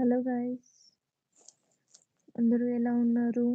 Hello guys. అందరూ ఎలా ఉన్నారు?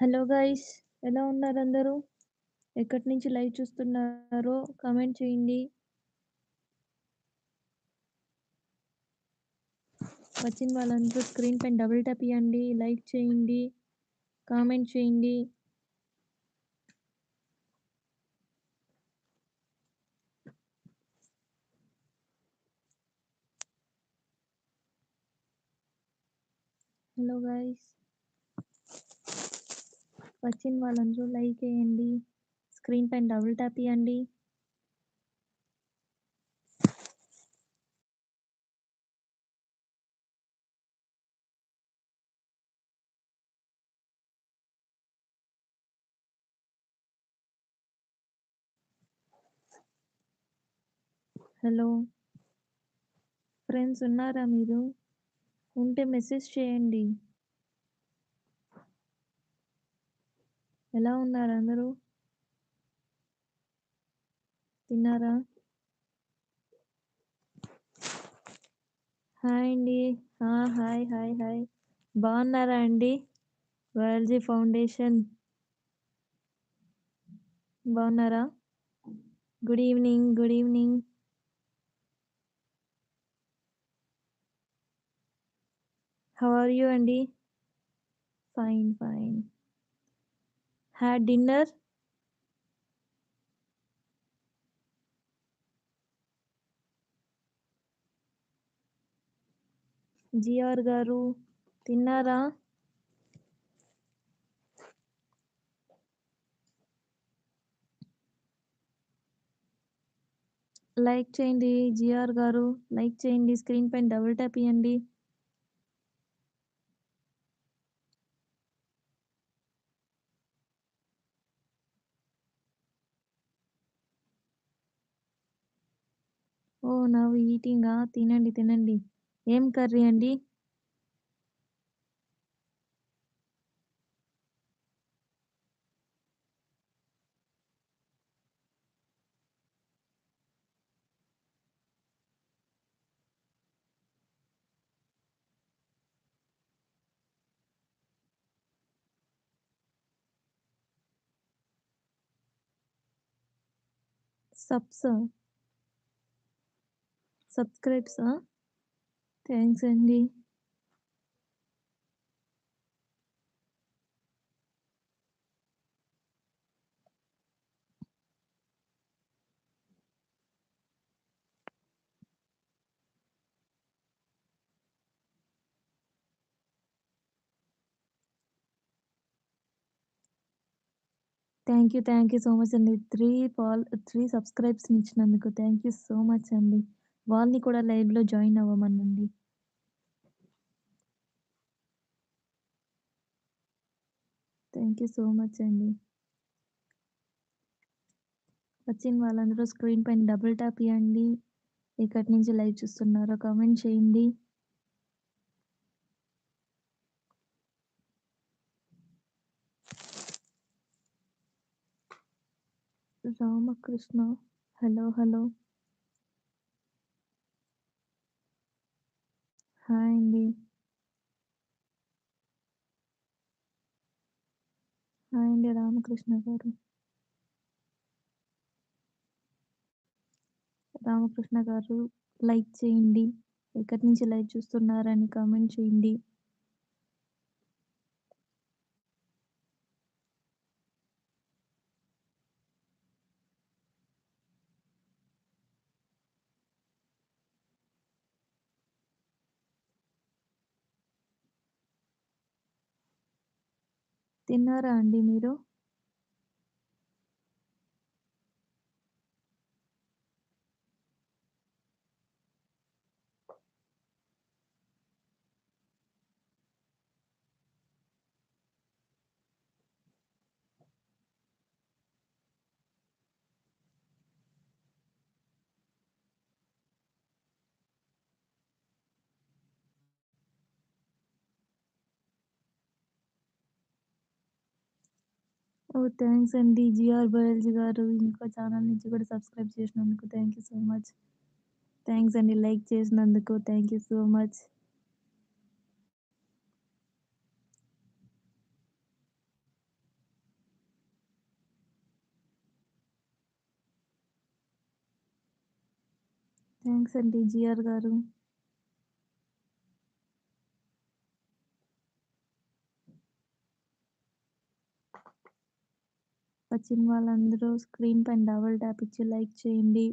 హలో గైస్ ఎలా ఉన్నారు అందరూ? ఎక్కడి నుంచి లైవ్ చూస్తున్నారో కామెంట్ చేయండి. వచ్చిన వాళ్ళందరూ స్క్రీన్ పైన డబుల్ ట్యాప్ ఇవ్వండి లైక్ చేయండి కామెంట్ చేయండి. Hello guys. వచ్చిన వాళ్ళందరూ లైక్ వేయండి. స్క్రీన్ పైన డబుల్ ట్యాప్ ఇవ్వండి హలో. ఫ్రెండ్స్ ఉన్నారా మీరు? ఉంటే మెసేజ్ చేయండి. ఎలా ఉన్నారు అందరూ? తిన్నారా? హాయ్ అండి. Hi hi hi. బాగున్నారా అండి? వరల్జీ ఫౌండేషన్. బాగున్నారా? Good evening good evening. How are you అండి? Fine fine. Had dinner G R తిన్నారా? లైక్ చేయండి జిఆర్ గారు లైక్ చేయండి స్క్రీన్ పైన డబుల్ ట్యాప్ ఇవ్వండి ఓ నవ్వు ఈటింగా తినండి తినండి. ఏం కర్రీ అండి? సబ్సా? సబ్స్క్రైబ్సా థ్యాంక్స్ అండి. Thank you thank you so much అండి. త్రీ పాల్ త్రీ సబ్స్క్రైబ్స్ ఇచ్చినందుకు థ్యాంక్ యూ సో మచ్ అండి. వాళ్ళని కూడా లైవ్లో జాయిన్ అవ్వమనండి. థ్యాంక్ యూ సో మచ్ అండి. వచ్చిన వాళ్ళందరూ స్క్రీన్ పైన డబుల్ ట్యాప్ ఇవ్వండి ఇక్కడి నుంచి లైవ్ చూస్తున్నారో కామెంట్ చేయండి. Ramakrishna hello hello. హాయ్ అండి. హాయ్ అండి రామకృష్ణ గారు. రామకృష్ణ గారు లైక్ చేయండి. ఎక్కడి నుంచి లైక్ చూస్తున్నారని కామెంట్ చేయండి. తిన్నారా అండి మీరు? ఓ థ్యాంక్స్ అండి. జిఆర్ బయాలజీ గారు ఇంకో ఛానల్ నుంచి కూడా సబ్స్క్రైబ్ చేసినందుకు thank you so much. Thanks అండి. లైక్ చేసినందుకు thank you so much. Thanks అండి జిఆర్ గారు. నచ్చిన వాళ్ళందరూ స్క్రీన్ పైన డబుల్ ట్యాప్ ఇచ్చి లైక్ చేయండి.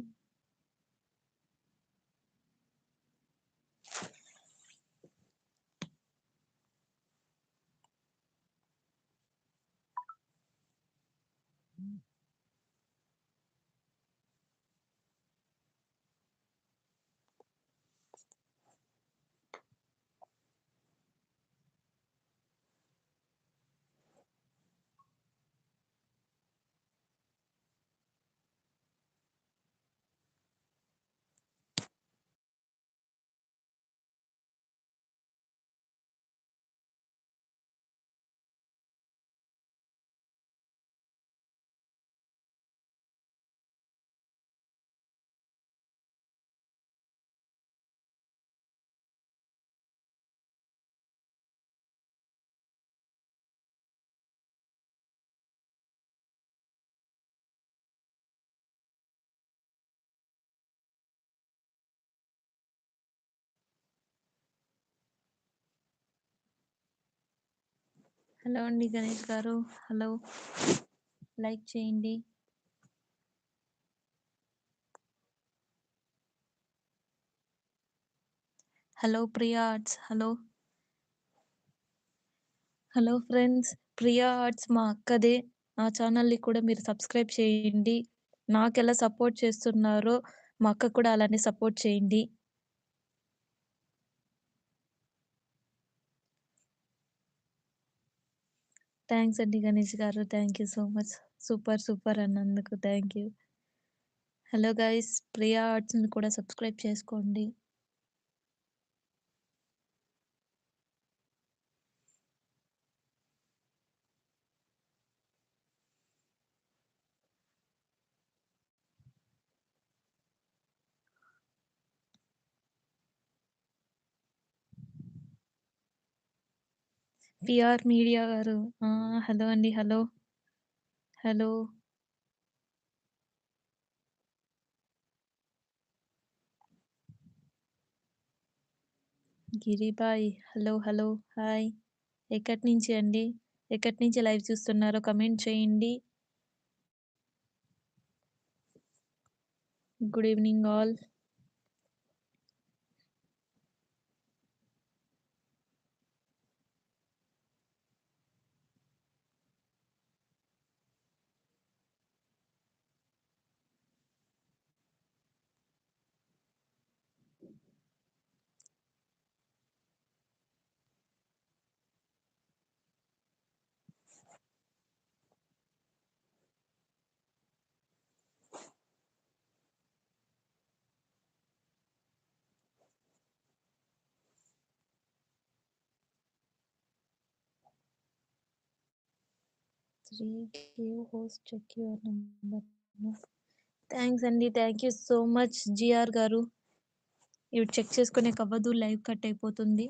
హలో అండి గణేష్ గారు. హలో. లైక్ చేయండి. Hello Priya arts. Hello. Hello friends. Priya arts మా అక్కదే. నా ఛానల్‌ని కూడా మీరు సబ్స్క్రైబ్ చేయండి. నాకు ఎలా సపోర్ట్ చేస్తున్నారో మా అక్క కూడా అలానే సపోర్ట్ చేయండి. థ్యాంక్స్ అండి గణేష్ గారు. Thank you so much. Super super అన్నందుకు thank you. Hello guys. Priya ఆర్ట్స్‌ని కూడా సబ్స్క్రైబ్ చేసుకోండి. పిఆర్ మీడియా గారు. హలో అండి. Hello. Hello. గిరిబాయ్. Hello. Hello. Hi. ఎక్కడి నుంచి అండి? ఎక్కడి నుంచి లైవ్ చూస్తున్నారో కమెంట్ చేయండి. Good evening all. Three give host check your number. అండి. Thank you so much GR గారు. ఇవి చెక్ చేసుకునే అవ్వదు. లైవ్ కట్ అయిపోతుంది.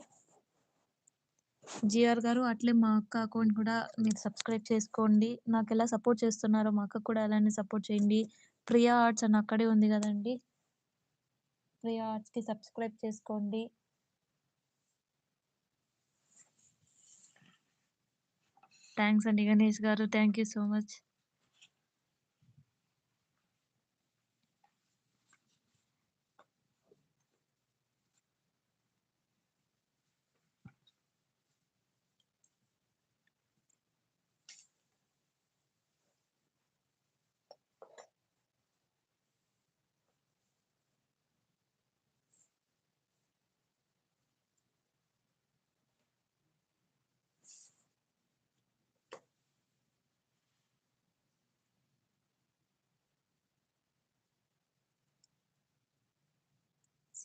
జిఆర్ గారు అట్లే మా అక్క అకౌంట్ కూడా మీరు సబ్స్క్రైబ్ చేసుకోండి నాకు ఎలా సపోర్ట్ చేస్తున్నారో మా అక్క కూడా అలానే సపోర్ట్ చేయండి ప్రియా ఆర్ట్స్ అని అక్కడే ఉంది కదండి ప్రియా ఆర్ట్స్కి సబ్స్క్రైబ్ చేసుకోండి థ్యాంక్స్ అండి Ganesh garu. Thank you so much.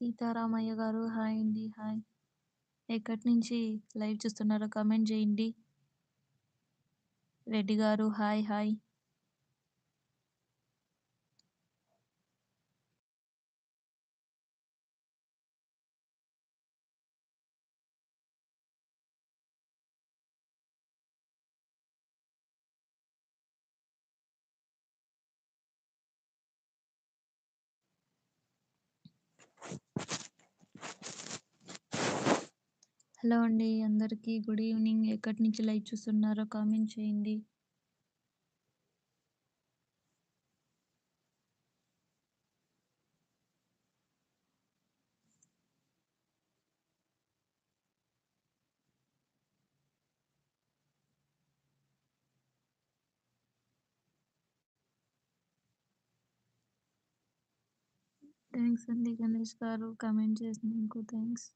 Seetharamaiah garu hi అండి హాయ్. ఎక్కడి నుంచి లైవ్ చూస్తున్నారో కమెంట్ చేయండి. రెడ్డి గారు హాయ్ హాయ్. హలో అండి. అందరికీ గుడ్ ఈవినింగ్. ఎక్కడి నుంచి లైవ్ చూస్తున్నారో కామెంట్ చేయండి. థ్యాంక్స్ అండి గణేష్ గారు. కామెంట్ చేసినందుకు థ్యాంక్స్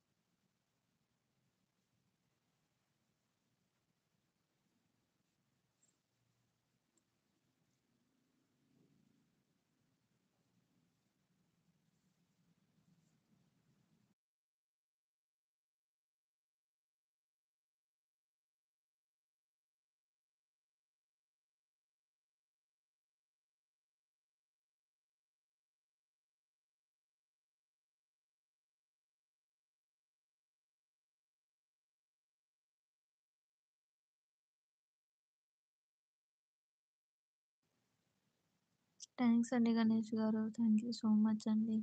థ్యాంక్స్ అండి Ganesh garu. Thank you so much అండి.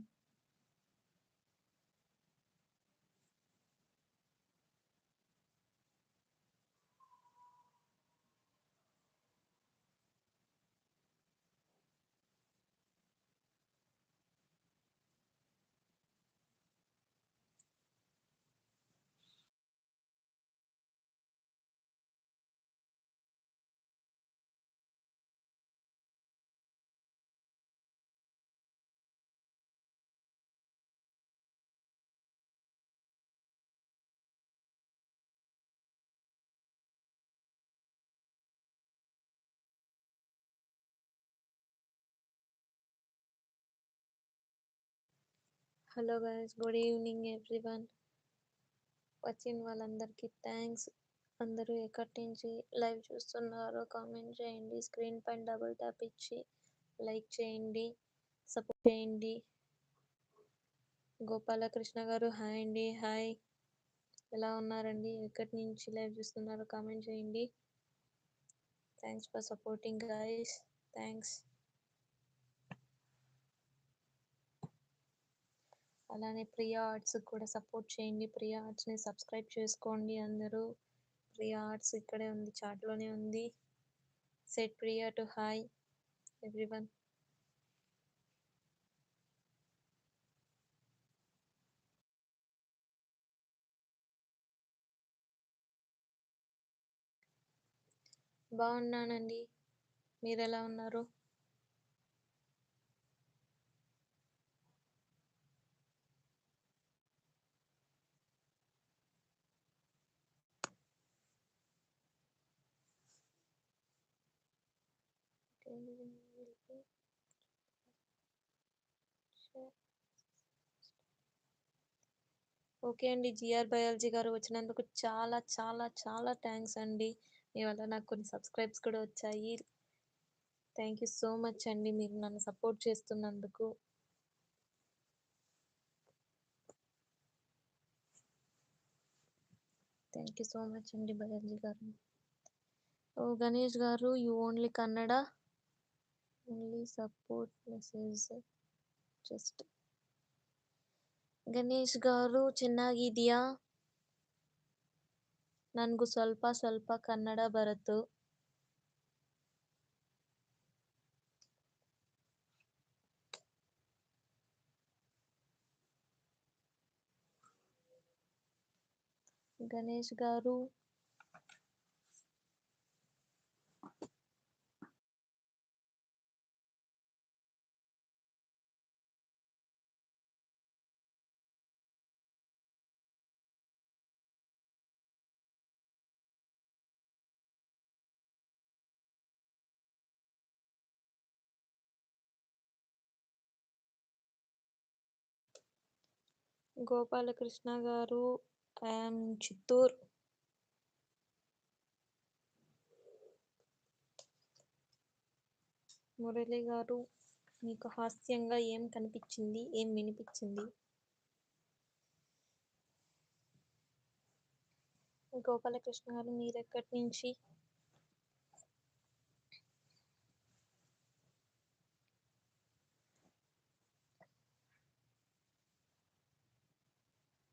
Hello guys good evening everyone. వచ్చిన వాళ్ళందరికీ థ్యాంక్స్. అందరూ ఎక్కడి నుంచి లైవ్ చూస్తున్నారు కామెంట్ చేయండి. స్క్రీన్ పైన డబుల్ ట్యాప్ ఇచ్చి లైక్ చేయండి. సపోర్ట్ చేయండి. గోపాలకృష్ణ గారు హాయ్ అండి. హాయ్. ఎలా ఉన్నారండి? ఎక్కడి నుంచి లైవ్ చూస్తున్నారో కామెంట్ చేయండి. Thanks for supporting guys thanks. అలానే ప్రియా ఆర్ట్స్ కూడా సపోర్ట్ చేయండి. ప్రియా ఆర్ట్స్ని సబ్స్క్రైబ్ చేసుకోండి అందరూ. ప్రియా ఆర్ట్స్ ఇక్కడే ఉంది చాట్లోనే ఉంది. సెట్ ప్రియా టు హాయ్ ఎవ్రీవన్. బాగున్నానండి. మీరు ఎలా ఉన్నారు? ఓకే అండి. జిఆర్ బయాలజీ గారు వచ్చినందుకు చాలా చాలా చాలా థ్యాంక్స్ అండి. మీ వల్ల నాకు కొన్ని సబ్స్క్రైబ్స్ కూడా వచ్చాయి. థ్యాంక్ యూ సో మచ్ అండి మీరు నన్ను సపోర్ట్ చేస్తున్నందుకు. థ్యాంక్ యూ సో మచ్ అండి biology garu. Oh Ganesh garu you only Kannada only support message. Just Ganesh garu ಚೆನ್ನಾಗಿದೆಯಾ ನನಗೂ ಸ್ವಲ್ಪ ಸ್ವಲ್ಪ ಕನ್ನಡ ಬರುತ್ತು. ಗಣೇಶ್ ಗಾರು గోపాలకృష్ణ గారు ఐఎమ్ చిత్తూర్. మురళి గారు మీకు హాస్యంగా ఏం కనిపించింది? ఏం వినిపించింది? గోపాలకృష్ణ గారు మీరు ఎక్కడి నుంచి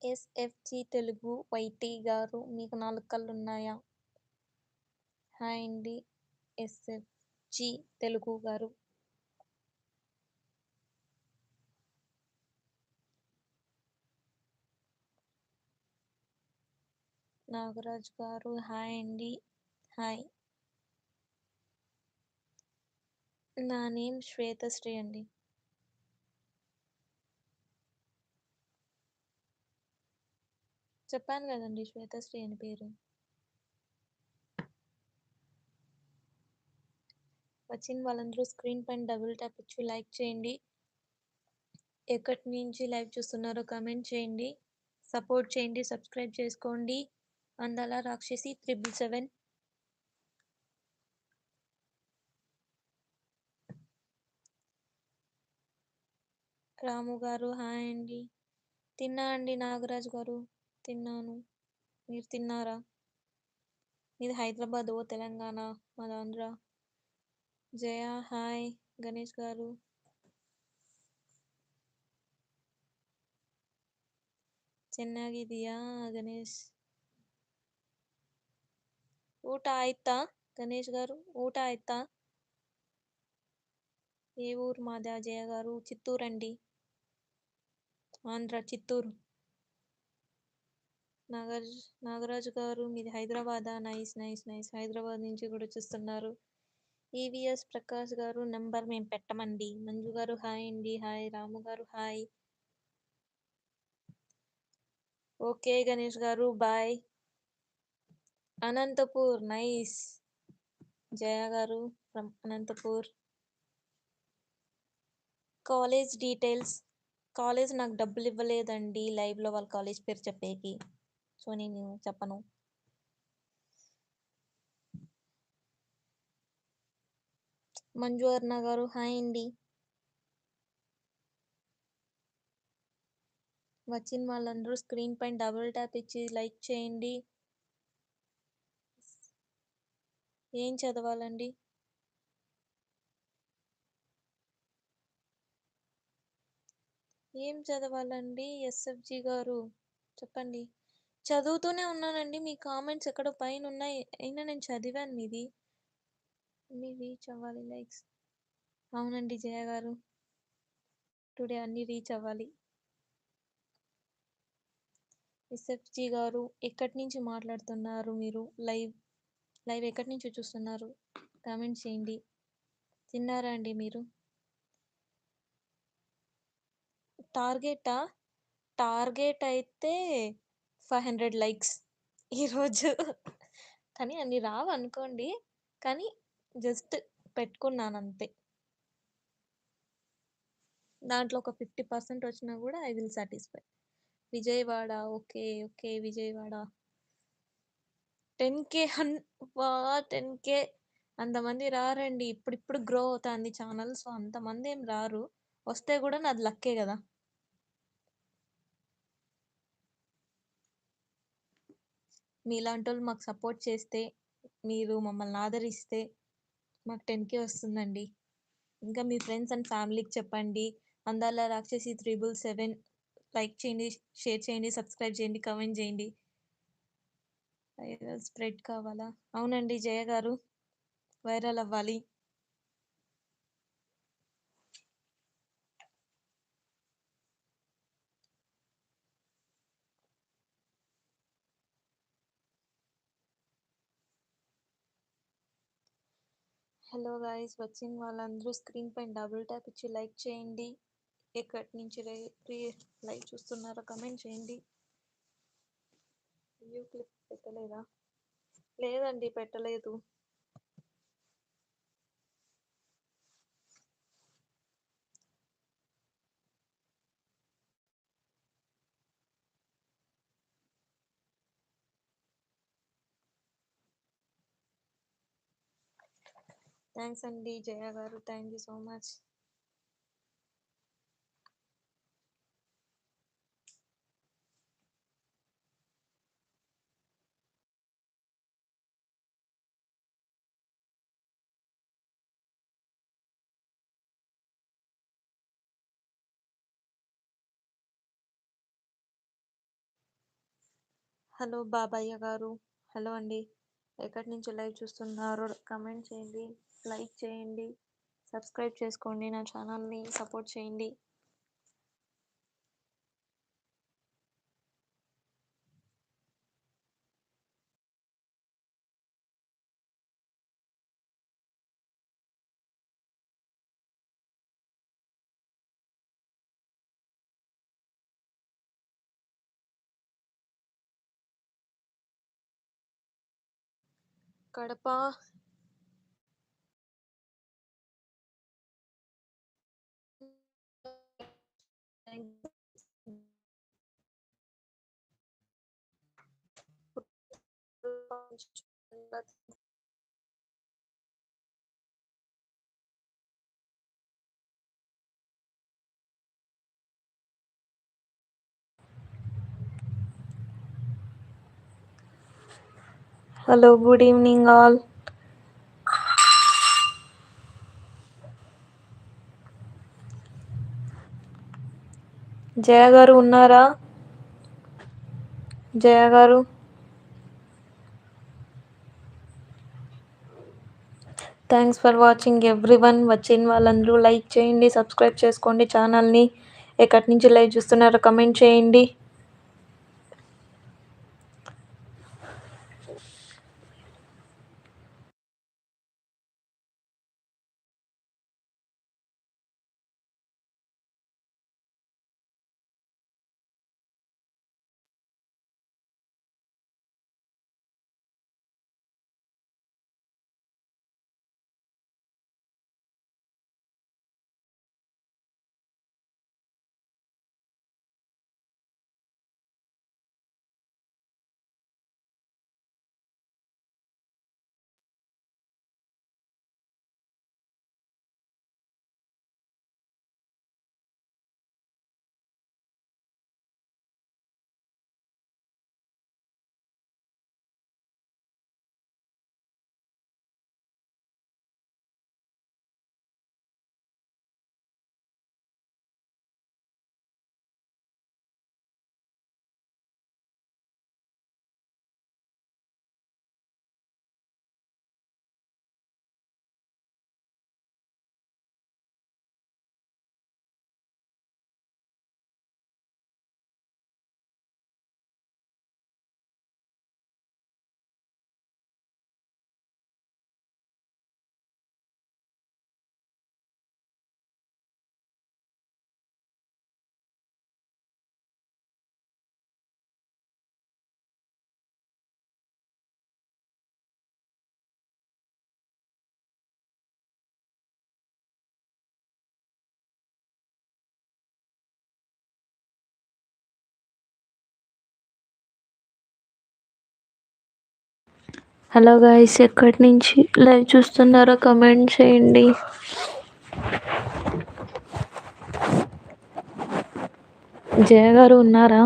ఎస్ఎఫ్జి తెలుగు వైటీ గారు మీకు నాలుగు కళ్ళు ఉన్నాయా హాయ్ అండి. ఎస్ఎఫ్జి తెలుగు గారు. నాగరాజ్ గారు హాయ్ అండి. హాయ్. నా నేమ్ శ్వేతశ్రీ అండి. చెప్పాను కదండి శ్వేతశ్రీ అని పేరు. వచ్చిన వాళ్ళందరూ స్క్రీన్ పైన డబుల్ ట్యాప్ ఇచ్చి లైక్ చేయండి. ఎక్కడి నుంచి లైవ్ చూస్తున్నారో కమెంట్ చేయండి. సపోర్ట్ చేయండి సబ్స్క్రైబ్ చేసుకోండి. అందాల రాక్షసి త్రిబుల్ సెవెన్ రాము గారు హాయ్ అండి. తిన్నా అండి నాగరాజు గారు? తిన్నాను. మీరు తిన్నారా? ఇది హైదరాబాద్ ఓ తెలంగాణ మాది ఆంధ్ర జయ హాయ్ గణేష్ గారు. ಚೆನ್ನಾಗಿದೆಯಾ గణేష్. ఊట ಆಯ್ತಾ గణేష్ గారు? ఊట ఆಯ್తా ఏ ఊరు మాదా? జయ గారు. చిత్తూరు అండి ఆంధ్ర చిత్తూరు. నాగరాజ్ నాగరాజు గారు మీది హైదరాబాదా? Nice nice nice. హైదరాబాద్ నుంచి కూడా చూస్తున్నారు. ఈవిఎస్ ప్రకాష్ గారు నెంబర్ మేము పెట్టమండి. మంజు గారు హాయ్ అండి. హాయ్. రాము గారు హాయ్. ఓకే గణేష్ గారు bye. Anantapur nice. Jaya garu from Anantapur. College details. College నాకు డబ్బులు ఇవ్వలేదండి. లైవ్లో వాళ్ళ కాలేజ్ పేరు చెప్పేకి. సో నేను చెప్పను. మంజు అర్ణ గారు హాయ్ అండి. వచ్చిన వాళ్ళందరూ స్క్రీన్ పైన డబుల్ ట్యాప్ ఇచ్చి లైక్ చేయండి. ఏం చదవాలండి? ఏం చదవాలండి? ఎస్ఎఫ్జి గారు చెప్పండి. చదువుతూనే ఉన్నానండి. మీ కామెంట్స్ ఎక్కడ పైన ఉన్నాయి అయినా నేను చదివాను మీది. మీ రీచ్ అవ్వాలి లైక్స్. అవునండి జయ గారు. టుడే అన్ని రీచ్ అవ్వాలి. ఎస్ఎఫ్జి గారు ఎక్కడి నుంచి మాట్లాడుతున్నారు మీరు? లైవ్ లైవ్ ఎక్కడి నుంచి చూస్తున్నారు? కామెంట్ చేయండి. తిన్నారా అండి మీరు? టార్గెటా? టార్గెట్ అయితే ఫైవ్ హండ్రెడ్ లైక్స్ ఈరోజు కానీ అన్ని రావు అనుకోండి. కానీ జస్ట్ పెట్టుకున్నాను అంతే. దాంట్లో ఒక ఫిఫ్టీ పర్సెంట్ వచ్చినా కూడా I will satisfy. Vijayawada okay okay Vijayawada. Ten K హన్ వా టెన్ కే అంతమంది రారండి. ఇప్పుడిప్పుడు గ్రో అవుతుంది ఛానల్ సో అంతమంది ఏం రారు. వస్తే కూడా నాది లక్కే కదా. మీలాంటోళ్ళు మాకు సపోర్ట్ చేస్తే, మీరు మమ్మల్ని ఆదరిస్తే మాకు టెన్కే వస్తుందండి. ఇంకా మీ ఫ్రెండ్స్ అండ్ ఫ్యామిలీకి చెప్పండి. అందాల రాక్షసి 777 లైక్ చేయండి, షేర్ చేయండి, సబ్స్క్రైబ్ చేయండి, కమెంట్ చేయండి. వైరల్ స్ప్రెడ్ కావాలా? అవునండి జయ గారు. వైరల్ అవ్వాలి. హలో గాయస్ వచ్చిన వాళ్ళందరూ స్క్రీన్ పైన డబుల్ ట్యాప్ ఇచ్చి లైక్ చేయండి. ఎక్కడి నుంచి లైక్ చూస్తున్నారో కమెంట్ చేయండి. వ్యూ క్లిప్ పెట్టలేదా? లేదండి పెట్టలేదు. థ్యాంక్స్ అండి Jaya garu. Thank you so much. Hello Babayya garu. Hello అండి. ఎక్కడి నుంచి లైవ్ చూస్తున్నారో కమెంట్ చేయండి, లైక్ చేయండి, సబ్స్క్రైబ్ చేసుకోండి నా ఛానల్ని సపోర్ట్ చేయండి. Kadapa hello good evening all Jaya గారు ఉన్నారా? జయ గారు? Thanks for watching everyone వచ్చిన వాళ్ళందరూ లైక్ చేయండి సబ్స్క్రైబ్ చేసుకోండి ఛానల్ని. ఎక్కడి నుంచి లైవ్ చూస్తున్నారో కమెంట్ చేయండి. హలో గాయస్ ఎక్కడి నుంచి లైవ్ చూస్తున్నారో కమెంట్ చేయండి. జయ గారు ఉన్నారా?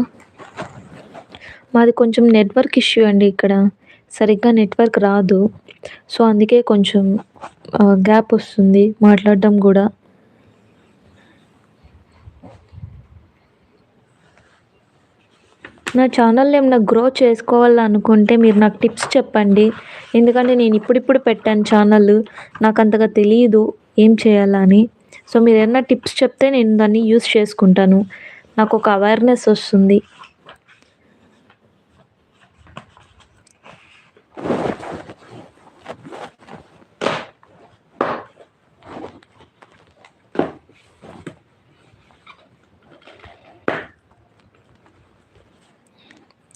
మాది కొంచెం నెట్వర్క్ ఇష్యూ అండి ఇక్కడ. సరిగ్గా నెట్వర్క్ రాదు. సో అందుకే కొంచెం గ్యాప్ వస్తుంది. మాట్లాడడం కూడా. నా ఛానల్ని ఏమైనా గ్రో చేసుకోవాలనుకుంటే మీరు నాకు టిప్స్ చెప్పండి. ఎందుకంటే నేను ఇప్పుడిప్పుడు పెట్టాను ఛానల్ నాకు అంతగా తెలియదు ఏం చేయాలని. సో మీరు ఏమైనా టిప్స్ చెప్తే నేను దాన్ని యూస్ చేసుకుంటాను. నాకు ఒక అవేర్నెస్ వస్తుంది.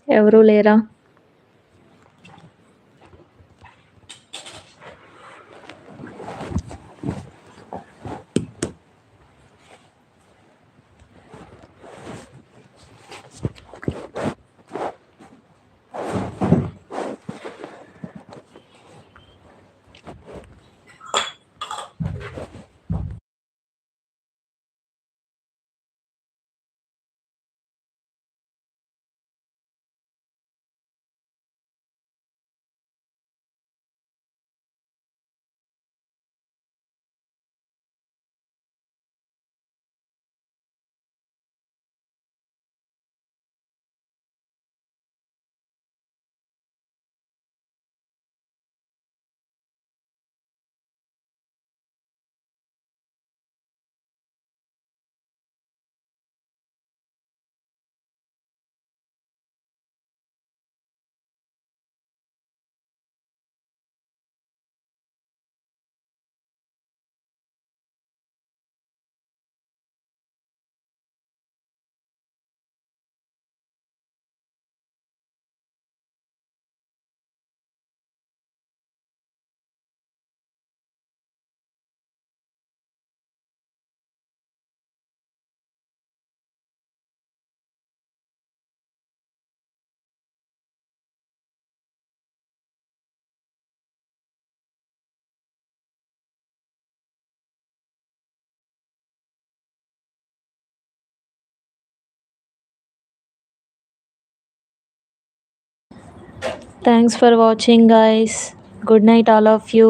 ఎవరూ లేరా Thanks for watching guys. Good night all of you.